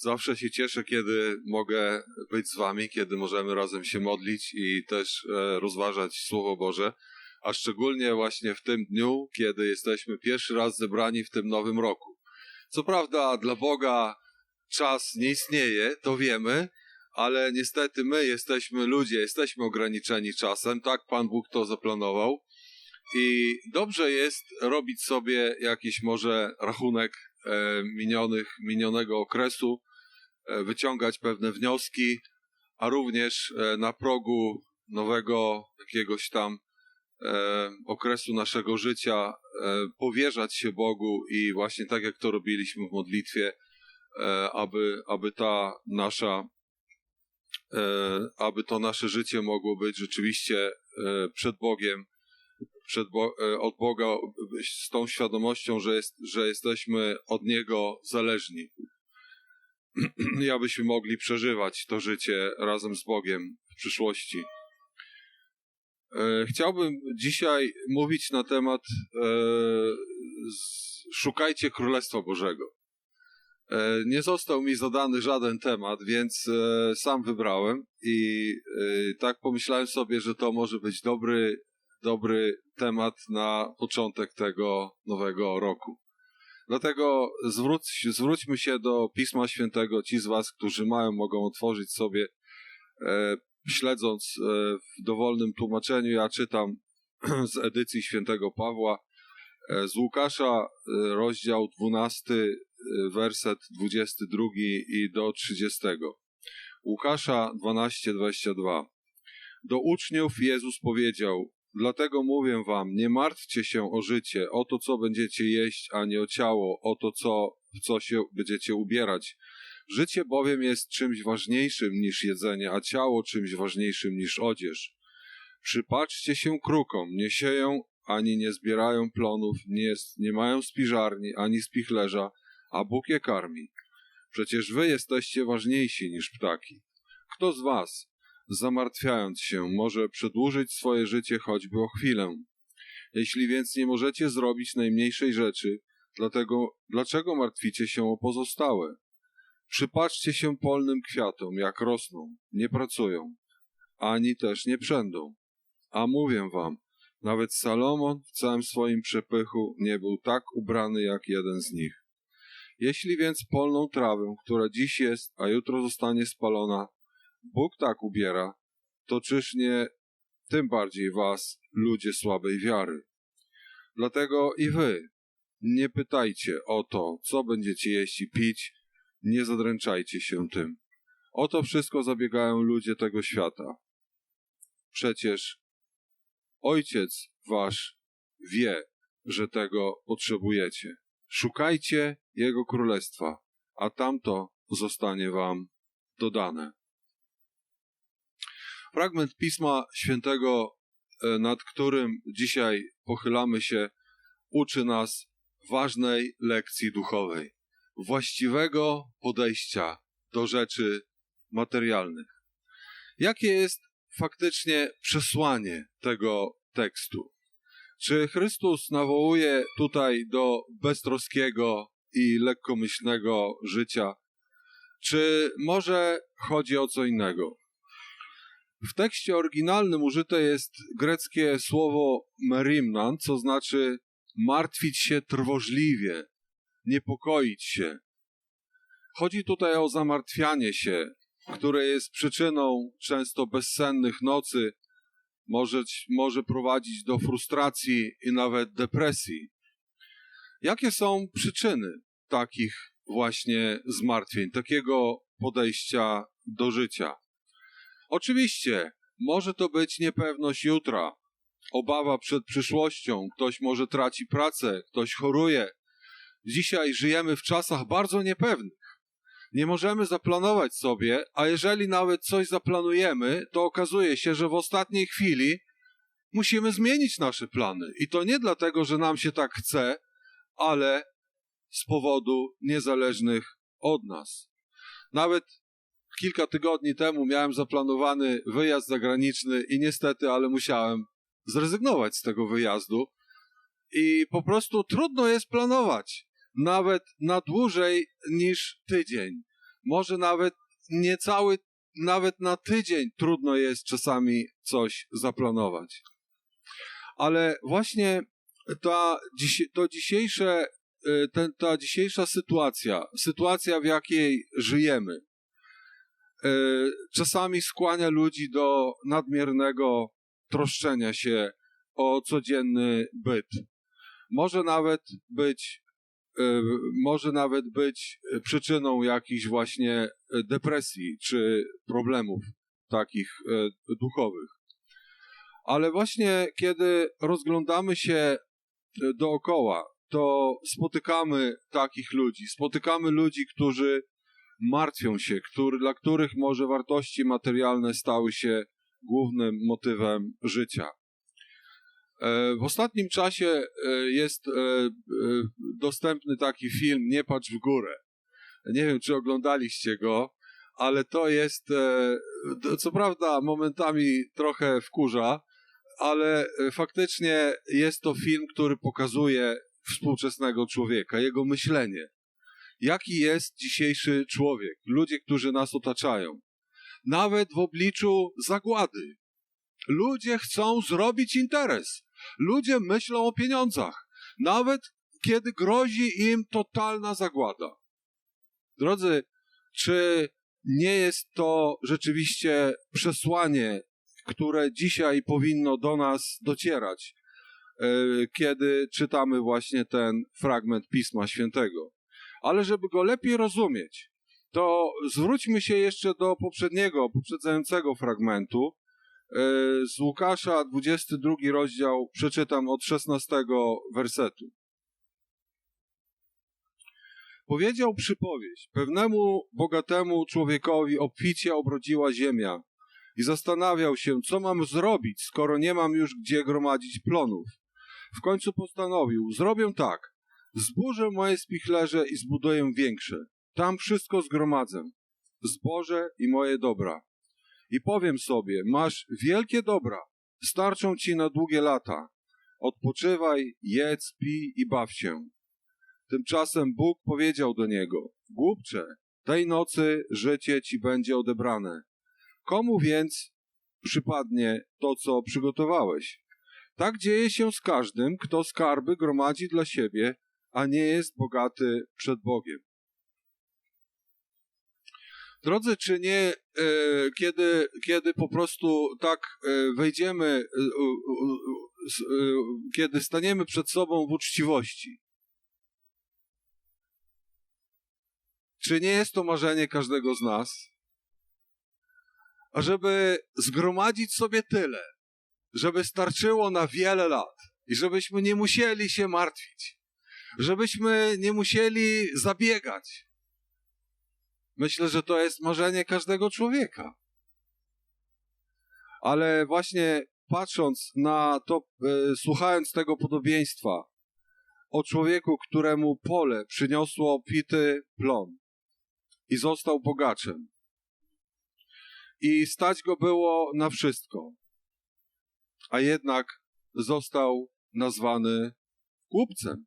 Zawsze się cieszę, kiedy mogę być z Wami, kiedy możemy razem się modlić i też e, rozważać Słowo Boże, a szczególnie właśnie w tym dniu, kiedy jesteśmy pierwszy raz zebrani w tym nowym roku. Co prawda, dla Boga czas nie istnieje, to wiemy, ale niestety my jesteśmy ludzie, jesteśmy ograniczeni czasem, tak Pan Bóg to zaplanował. I dobrze jest robić sobie jakiś może rachunek e, minionych, minionego okresu, wyciągać pewne wnioski, a również e, na progu nowego jakiegoś tam e, okresu naszego życia e, powierzać się Bogu i właśnie tak jak to robiliśmy w modlitwie, e, aby, aby ta nasza e, aby to nasze życie mogło być rzeczywiście e, przed Bogiem, przed Bo e, od Boga z tą świadomością, że, jest, że jesteśmy od Niego zależni. I abyśmy mogli przeżywać to życie razem z Bogiem w przyszłości. E, Chciałbym dzisiaj mówić na temat e, szukajcie Królestwa Bożego. E, Nie został mi zadany żaden temat, więc sam wybrałem i tak pomyślałem sobie, że to może być dobry, dobry temat na początek tego nowego roku. Dlatego zwróć, zwróćmy się do Pisma Świętego. Ci z Was, którzy mają, mogą otworzyć sobie, e, śledząc e, w dowolnym tłumaczeniu. Ja czytam z edycji Świętego Pawła, e, z Łukasza, e, rozdział 12, e, werset 22 i do 30. Łukasza 12:22. Do uczniów Jezus powiedział: Dlatego mówię wam, nie martwcie się o życie, o to, co będziecie jeść, ani o ciało, o to, co, w co się będziecie ubierać. Życie bowiem jest czymś ważniejszym niż jedzenie, a ciało czymś ważniejszym niż odzież. Przypatrzcie się krukom, nie sieją ani nie zbierają plonów, nie, jest, nie mają spiżarni ani spichlerza, a Bóg je karmi. Przecież wy jesteście ważniejsi niż ptaki. Kto z was, zamartwiając się, może przedłużyć swoje życie choćby o chwilę? Jeśli więc nie możecie zrobić najmniejszej rzeczy, dlatego dlaczego martwicie się o pozostałe? Przypatrzcie się polnym kwiatom, jak rosną, nie pracują, ani też nie przędą. A mówię wam, nawet Salomon w całym swoim przepychu nie był tak ubrany jak jeden z nich. Jeśli więc polną trawę, która dziś jest, a jutro zostanie spalona, Bóg tak ubiera, to czyż nie tym bardziej was, ludzie słabej wiary. Dlatego i wy nie pytajcie o to, co będziecie jeść i pić, nie zadręczajcie się tym. O to wszystko zabiegają ludzie tego świata. Przecież Ojciec wasz wie, że tego potrzebujecie. Szukajcie Jego Królestwa, a tamto zostanie wam dodane. Fragment Pisma Świętego, e, nad którym dzisiaj pochylamy się, uczy nas ważnej lekcji duchowej, właściwego podejścia do rzeczy materialnych. Jakie jest faktycznie przesłanie tego tekstu? Czy Chrystus nawołuje tutaj do beztroskiego i lekkomyślnego życia, czy może chodzi o co innego? W tekście oryginalnym użyte jest greckie słowo merimnan, co znaczy martwić się trwożliwie, niepokoić się. Chodzi tutaj o zamartwianie się, które jest przyczyną często bezsennych nocy, może, może prowadzić do frustracji i nawet depresji. Jakie są przyczyny takich właśnie zmartwień, takiego podejścia do życia? Oczywiście, może to być niepewność jutra, obawa przed przyszłością, ktoś może traci pracę, ktoś choruje. Dzisiaj żyjemy w czasach bardzo niepewnych. Nie możemy zaplanować sobie, a jeżeli nawet coś zaplanujemy, to okazuje się, że w ostatniej chwili musimy zmienić nasze plany. I to nie dlatego, że nam się tak chce, ale z powodu niezależnych od nas. Nawet kilka tygodni temu miałem zaplanowany wyjazd zagraniczny i niestety, ale musiałem zrezygnować z tego wyjazdu. I po prostu trudno jest planować, nawet na dłużej niż tydzień. może nawet niecały, nawet na tydzień trudno jest czasami coś zaplanować. Ale właśnie ta, to dzisiejsze, y, ta dzisiejsza sytuacja, sytuacja w jakiej żyjemy, czasami skłania ludzi do nadmiernego troszczenia się o codzienny byt. Może nawet być, y, może nawet być przyczyną jakichś właśnie depresji czy problemów takich duchowych. Ale właśnie kiedy rozglądamy się dookoła, to spotykamy takich ludzi. Spotykamy ludzi, którzy martwią się, który, dla których może wartości materialne stały się głównym motywem życia. E, w ostatnim czasie e, jest e, dostępny taki film Nie patrz w górę. Nie wiem, czy oglądaliście go, ale to jest, co prawda, momentami trochę wkurza, ale faktycznie jest to film, który pokazuje współczesnego człowieka, jego myślenie. Jaki jest dzisiejszy człowiek, ludzie, którzy nas otaczają. Nawet w obliczu zagłady. Ludzie chcą zrobić interes. Ludzie myślą o pieniądzach. Nawet kiedy grozi im totalna zagłada. Drodzy, czy nie jest to rzeczywiście przesłanie które dzisiaj powinno do nas docierać, e, kiedy czytamy właśnie ten fragment Pisma Świętego. Ale żeby go lepiej rozumieć, to zwróćmy się jeszcze do poprzedniego, poprzedzającego fragmentu. E, z Łukasza, 22 rozdział, przeczytam od 16 wersetu. Powiedział przypowieść: Pewnemu bogatemu człowiekowi obficie obrodziła ziemia i zastanawiał się, co mam zrobić, skoro nie mam już gdzie gromadzić plonów. W końcu postanowił, zrobię tak, zburzę moje spichlerze i zbuduję większe. Tam wszystko zgromadzę, zboże i moje dobra. I powiem sobie, masz wielkie dobra, starczą ci na długie lata. Odpoczywaj, jedz, pij i baw się. Tymczasem Bóg powiedział do niego, głupcze, tej nocy życie ci będzie odebrane. Komu więc przypadnie to, co przygotowałeś? Tak dzieje się z każdym, kto skarby gromadzi dla siebie, a nie jest bogaty przed Bogiem. Drodzy, czy nie, e, kiedy, kiedy po prostu tak e, wejdziemy, e, kiedy staniemy przed sobą w uczciwości, czy nie jest to marzenie każdego z nas? żeby zgromadzić sobie tyle, żeby starczyło na wiele lat i żebyśmy nie musieli się martwić, żebyśmy nie musieli zabiegać. Myślę, że to jest marzenie każdego człowieka. Ale właśnie patrząc na to, e, słuchając tego podobieństwa o człowieku, któremu pole przyniosło obfity plon i został bogaczem, i stać go było na wszystko. A jednak został nazwany głupcem.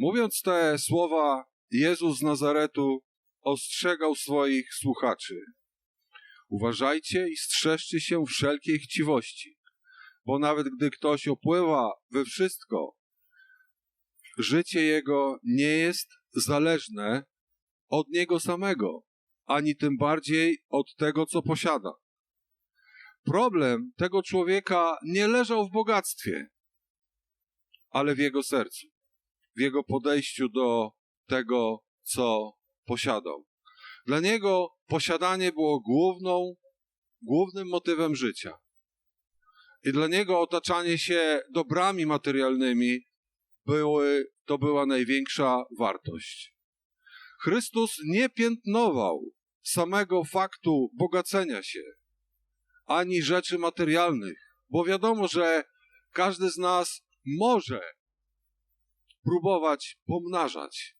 Mówiąc te słowa, Jezus z Nazaretu ostrzegał swoich słuchaczy. Uważajcie i strzeżcie się wszelkiej chciwości, bo nawet gdy ktoś opływa we wszystko, życie jego nie jest zależne od niego samego ani tym bardziej od tego, co posiada. Problem tego człowieka nie leżał w bogactwie, ale w jego sercu, w jego podejściu do tego, co posiadał. Dla niego posiadanie było główną, głównym motywem życia. I dla niego otaczanie się dobrami materialnymi były, to była największa wartość. Chrystus nie piętnował samego faktu bogacenia się, ani rzeczy materialnych, bo wiadomo, że każdy z nas może próbować pomnażać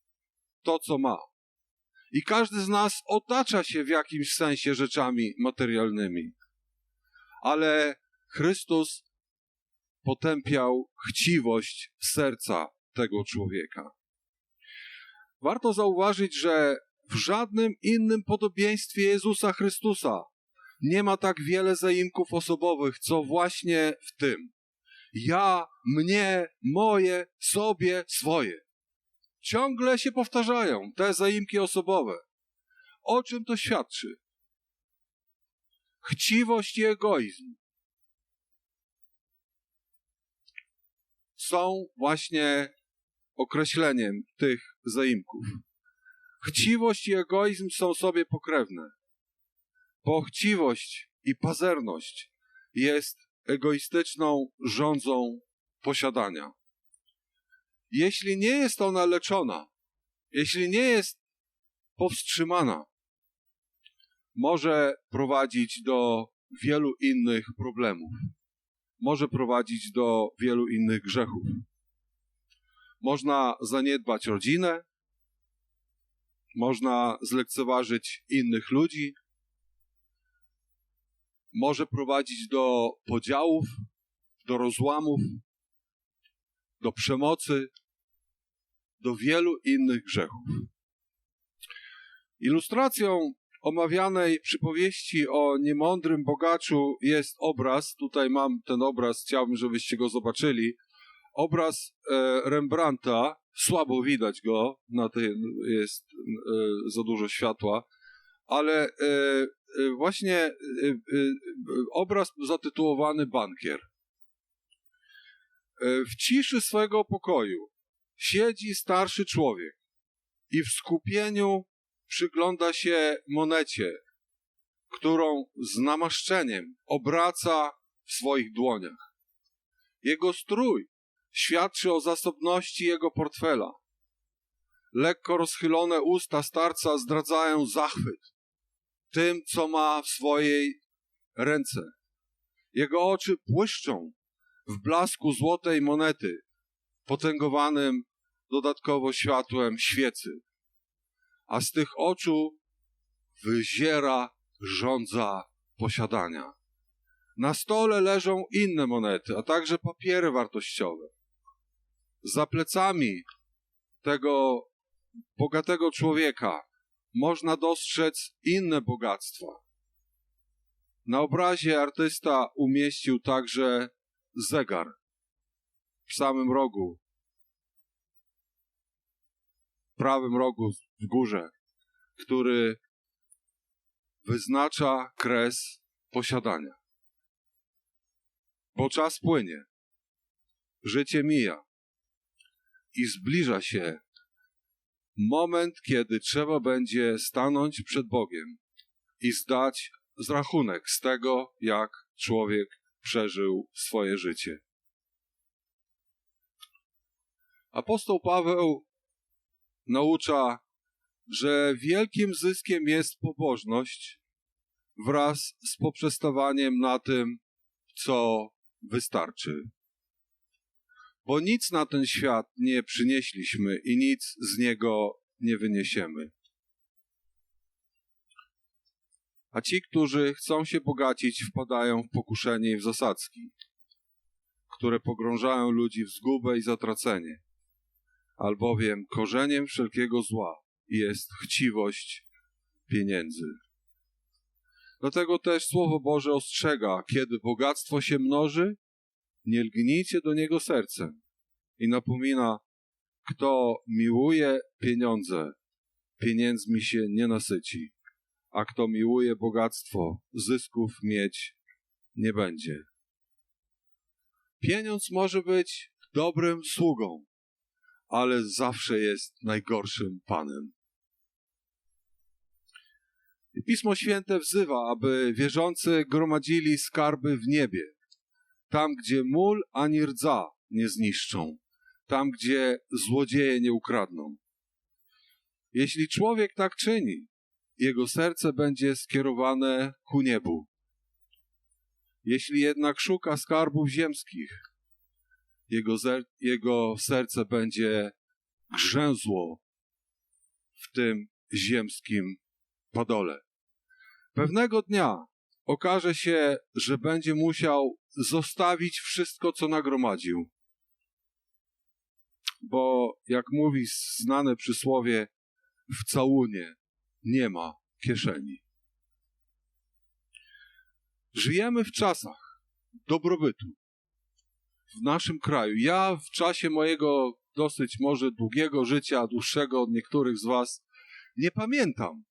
to, co ma. I każdy z nas otacza się w jakimś sensie rzeczami materialnymi. Ale Chrystus potępiał chciwość serca tego człowieka. Warto zauważyć, że w żadnym innym podobieństwie Jezusa Chrystusa nie ma tak wiele zaimków osobowych, co właśnie w tym. Ja, mnie, moje, sobie, swoje. Ciągle się powtarzają te zaimki osobowe. O czym to świadczy? Chciwość i egoizm są właśnie określeniem tych zaimków. Chciwość i egoizm są sobie pokrewne, bo chciwość i pazerność jest egoistyczną rządzą posiadania. Jeśli nie jest ona leczona, jeśli nie jest powstrzymana, może prowadzić do wielu innych problemów. Może prowadzić do wielu innych grzechów. Można zaniedbać rodzinę, można zlekceważyć innych ludzi, może prowadzić do podziałów, do rozłamów, do przemocy, do wielu innych grzechów. Ilustracją omawianej przypowieści o niemądrym bogaczu jest obraz. Tutaj mam ten obraz, chciałbym, żebyście go zobaczyli. Obraz e, Rembrandta, słabo widać go, na tej jest e, za dużo światła, ale e właśnie e, e, obraz zatytułowany Bankier. W ciszy swego pokoju siedzi starszy człowiek i w skupieniu przygląda się monecie, którą z namaszczeniem obraca w swoich dłoniach. Jego strój świadczy o zasobności jego portfela. Lekko rozchylone usta starca zdradzają zachwyt tym, co ma w swojej ręce. Jego oczy błyszczą w blasku złotej monety, potęgowanym dodatkowo światłem świecy a z tych oczu wyziera żądza posiadania. Na stole leżą inne monety, a także papiery wartościowe. Za plecami tego bogatego człowieka można dostrzec inne bogactwa. Na obrazie artysta umieścił także zegar w samym rogu prawym rogu w górze, który wyznacza kres posiadania. Bo czas płynie, życie mija i zbliża się moment, kiedy trzeba będzie stanąć przed Bogiem i zdać zrachunek z tego, jak człowiek przeżył swoje życie. Apostoł Paweł naucza, że wielkim zyskiem jest pobożność wraz z poprzestawaniem na tym, co wystarczy. Bo nic na ten świat nie przynieśliśmy i nic z niego nie wyniesiemy. A ci, którzy chcą się bogacić, wpadają w pokuszenie i w zasadzki, które pogrążają ludzi w zgubę i zatracenie albowiem korzeniem wszelkiego zła jest chciwość pieniędzy. Dlatego też Słowo Boże ostrzega, kiedy bogactwo się mnoży, nie lgnijcie do niego sercem i napomina, kto miłuje pieniądze, pieniędzmi się nie nasyci, a kto miłuje bogactwo, zysków mieć nie będzie. Pieniądz może być dobrym sługą, ale zawsze jest najgorszym Panem. Pismo Święte wzywa, aby wierzący gromadzili skarby w niebie, tam gdzie mól ani rdza nie zniszczą, tam gdzie złodzieje nie ukradną. Jeśli człowiek tak czyni, jego serce będzie skierowane ku niebu. Jeśli jednak szuka skarbów ziemskich, jego, jego serce będzie grzęzło w tym ziemskim padole. Pewnego dnia okaże się, że będzie musiał zostawić wszystko, co nagromadził. bo jak mówi znane przysłowie, w całunie nie ma kieszeni. Żyjemy w czasach dobrobytu w naszym kraju. Ja w czasie mojego dosyć może długiego życia, dłuższego od niektórych z Was, nie pamiętam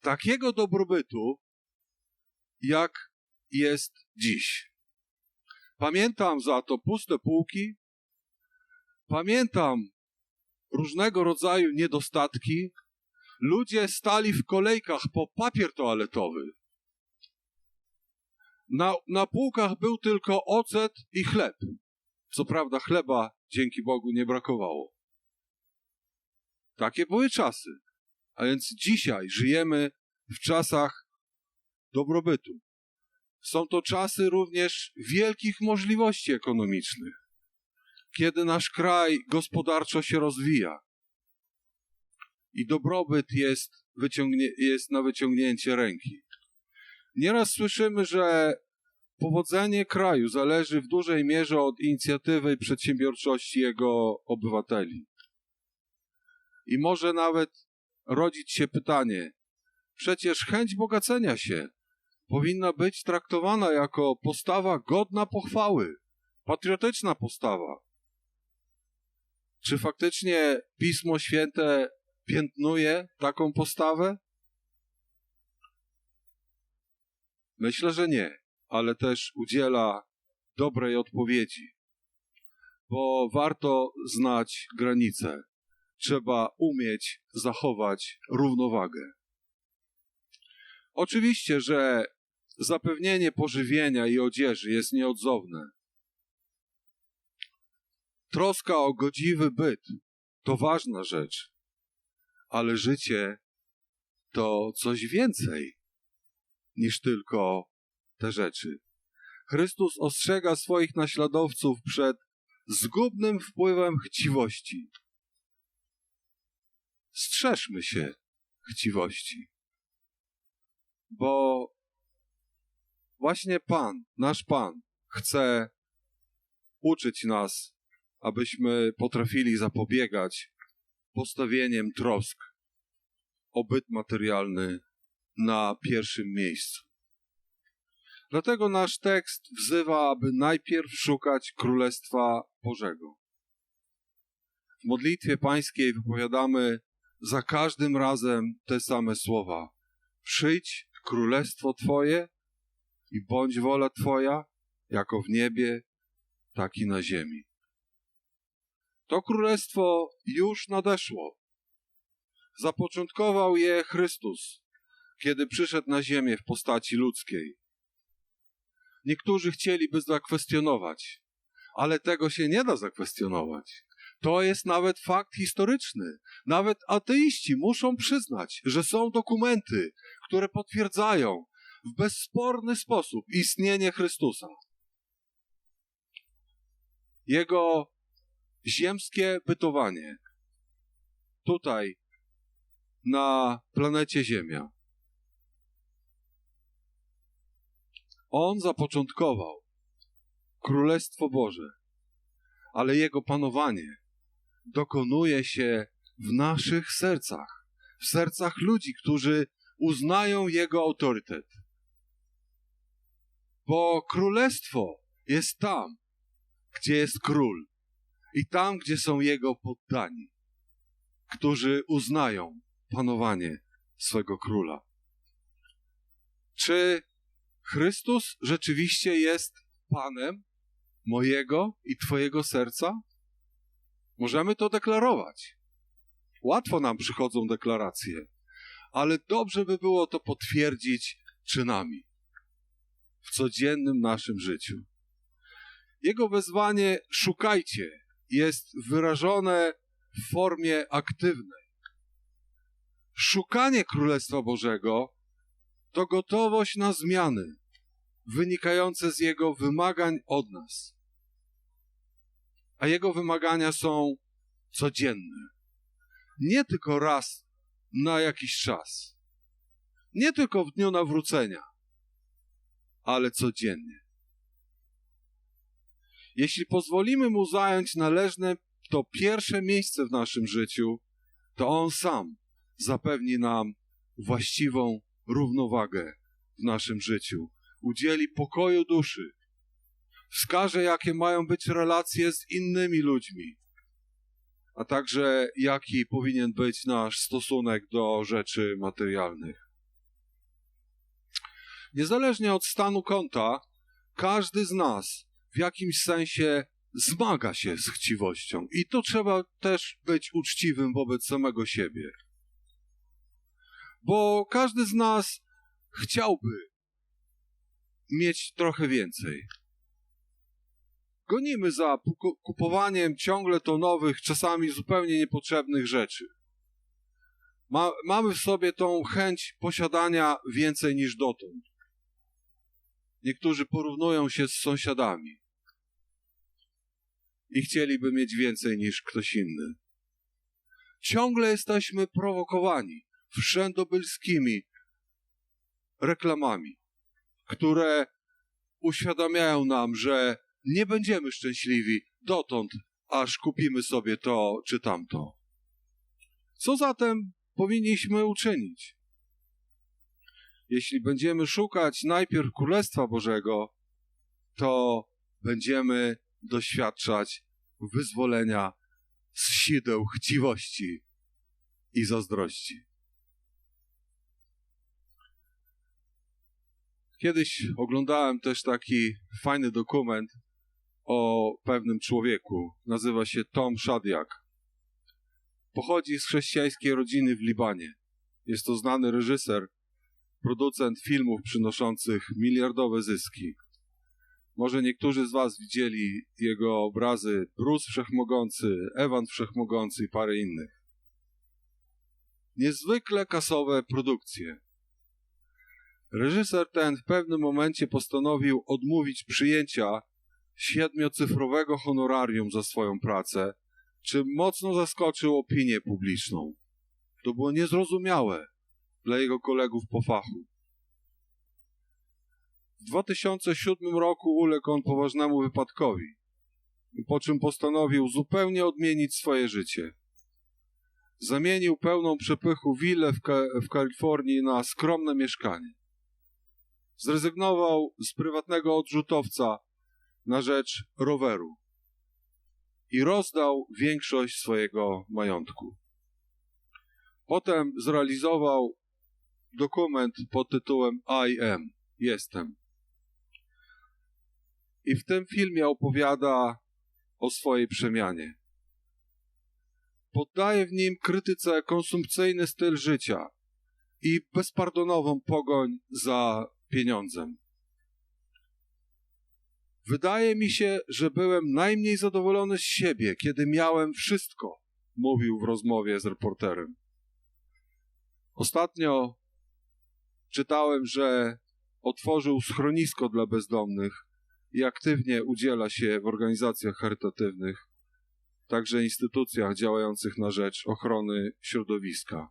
takiego dobrobytu, jak jest dziś. Pamiętam za to puste półki, pamiętam różnego rodzaju niedostatki. Ludzie stali w kolejkach po papier toaletowy. Na, na półkach był tylko ocet i chleb. Co prawda chleba, dzięki Bogu, nie brakowało. Takie były czasy. A więc dzisiaj żyjemy w czasach dobrobytu. Są to czasy również wielkich możliwości ekonomicznych, kiedy nasz kraj gospodarczo się rozwija i dobrobyt jest, jest na wyciągnięcie ręki. Nieraz słyszymy, że powodzenie kraju zależy w dużej mierze od inicjatywy i przedsiębiorczości jego obywateli. I może nawet rodzić się pytanie, przecież chęć bogacenia się powinna być traktowana jako postawa godna pochwały, patriotyczna postawa. Czy faktycznie Pismo Święte piętnuje taką postawę? Myślę, że nie, ale też udziela dobrej odpowiedzi, bo warto znać granice. Trzeba umieć zachować równowagę. Oczywiście, że zapewnienie pożywienia i odzieży jest nieodzowne. Troska o godziwy byt to ważna rzecz, ale życie to coś więcej niż tylko te rzeczy. Chrystus ostrzega swoich naśladowców przed zgubnym wpływem chciwości. Strzeżmy się chciwości, bo właśnie Pan, nasz Pan, chce uczyć nas, abyśmy potrafili zapobiegać postawieniem trosk o byt materialny na pierwszym miejscu. Dlatego nasz tekst wzywa, aby najpierw szukać Królestwa Bożego. W modlitwie pańskiej wypowiadamy za każdym razem te same słowa. Przyjdź Królestwo Twoje i bądź wola Twoja, jako w niebie, tak i na ziemi. To królestwo już nadeszło. Zapoczątkował je Chrystus, kiedy przyszedł na ziemię w postaci ludzkiej. Niektórzy chcieliby zakwestionować, ale tego się nie da zakwestionować. To jest nawet fakt historyczny. Nawet ateiści muszą przyznać, że są dokumenty, które potwierdzają w bezsporny sposób istnienie Chrystusa. Jego ziemskie bytowanie tutaj na planecie Ziemia. On zapoczątkował Królestwo Boże, ale Jego panowanie dokonuje się w naszych sercach, w sercach ludzi, którzy uznają Jego autorytet. Bo Królestwo jest tam, gdzie jest Król i tam, gdzie są Jego poddani, którzy uznają panowanie swego Króla. Czy Chrystus rzeczywiście jest Panem mojego i Twojego serca? Możemy to deklarować. Łatwo nam przychodzą deklaracje, ale dobrze by było to potwierdzić czynami w codziennym naszym życiu. Jego wezwanie szukajcie jest wyrażone w formie aktywnej. Szukanie Królestwa Bożego to gotowość na zmiany wynikające z Jego wymagań od nas. A Jego wymagania są codzienne. Nie tylko raz na jakiś czas. Nie tylko w dniu nawrócenia, ale codziennie. Jeśli pozwolimy Mu zająć należne to pierwsze miejsce w naszym życiu, to On sam zapewni nam właściwą równowagę w naszym życiu, udzieli pokoju duszy, wskaże, jakie mają być relacje z innymi ludźmi, a także jaki powinien być nasz stosunek do rzeczy materialnych. Niezależnie od stanu konta, każdy z nas w jakimś sensie zmaga się z chciwością. I tu trzeba też być uczciwym wobec samego siebie. Bo każdy z nas chciałby mieć trochę więcej. Gonimy za kupowaniem ciągle to nowych, czasami zupełnie niepotrzebnych rzeczy. Ma, mamy w sobie tą chęć posiadania więcej niż dotąd. Niektórzy porównują się z sąsiadami i chcieliby mieć więcej niż ktoś inny. Ciągle jesteśmy prowokowani wszędobylskimi reklamami, które uświadamiają nam, że nie będziemy szczęśliwi dotąd, aż kupimy sobie to czy tamto. Co zatem powinniśmy uczynić? Jeśli będziemy szukać najpierw Królestwa Bożego, to będziemy doświadczać wyzwolenia z sideł chciwości i zazdrości. Kiedyś oglądałem też taki fajny dokument o pewnym człowieku. Nazywa się Tom Shadyac. Pochodzi z chrześcijańskiej rodziny w Libanie. Jest to znany reżyser, producent filmów przynoszących miliardowe zyski. Może niektórzy z Was widzieli jego obrazy Bruce Wszechmogący, Ewan Wszechmogący i parę innych. Niezwykle kasowe produkcje. Reżyser ten w pewnym momencie postanowił odmówić przyjęcia siedmiocyfrowego honorarium za swoją pracę, czym mocno zaskoczył opinię publiczną. To było niezrozumiałe dla jego kolegów po fachu. W 2007 roku uległ on poważnemu wypadkowi, po czym postanowił zupełnie odmienić swoje życie. Zamienił pełną przepychu willę w, Ka w Kalifornii na skromne mieszkanie. Zrezygnował z prywatnego odrzutowca na rzecz roweru i rozdał większość swojego majątku. Potem zrealizował dokument pod tytułem I am, jestem. I w tym filmie opowiada o swojej przemianie. Poddaje w nim krytyce konsumpcyjny styl życia i bezpardonową pogoń za pieniądzem. Wydaje mi się, że byłem najmniej zadowolony z siebie, kiedy miałem wszystko, mówił w rozmowie z reporterem. Ostatnio czytałem, że otworzył schronisko dla bezdomnych i aktywnie udziela się w organizacjach charytatywnych, także instytucjach działających na rzecz ochrony środowiska.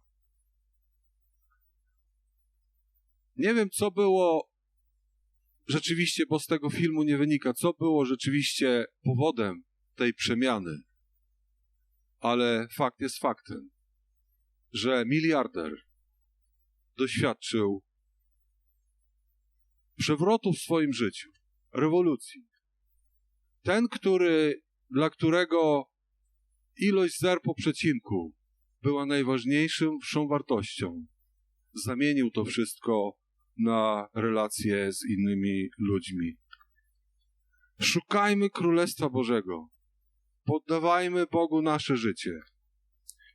Nie wiem, co było rzeczywiście, bo z tego filmu nie wynika, co było rzeczywiście powodem tej przemiany. Ale fakt jest faktem, że miliarder doświadczył przewrotu w swoim życiu, rewolucji. Ten, który, dla którego ilość zer po przecinku była najważniejszą wartością, zamienił to wszystko na relacje z innymi ludźmi. Szukajmy Królestwa Bożego. Poddawajmy Bogu nasze życie.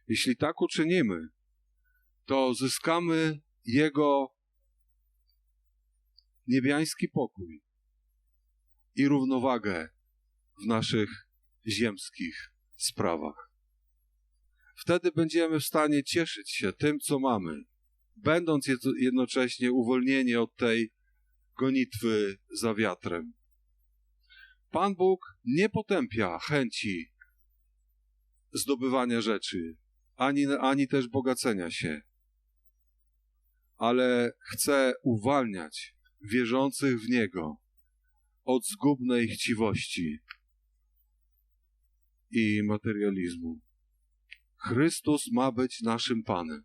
Jeśli tak uczynimy, to zyskamy Jego niebiański pokój i równowagę w naszych ziemskich sprawach. Wtedy będziemy w stanie cieszyć się tym, co mamy, będąc jednocześnie uwolnieni od tej gonitwy za wiatrem. Pan Bóg nie potępia chęci zdobywania rzeczy, ani, ani też bogacenia się, ale chce uwalniać wierzących w Niego od zgubnej chciwości i materializmu. Chrystus ma być naszym Panem.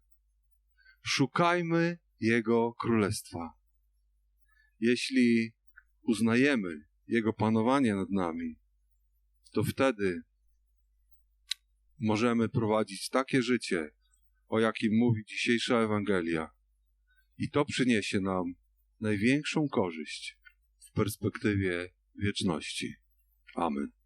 Szukajmy Jego Królestwa. Jeśli uznajemy Jego panowanie nad nami, to wtedy możemy prowadzić takie życie, o jakim mówi dzisiejsza Ewangelia. I to przyniesie nam największą korzyść w perspektywie wieczności. Amen.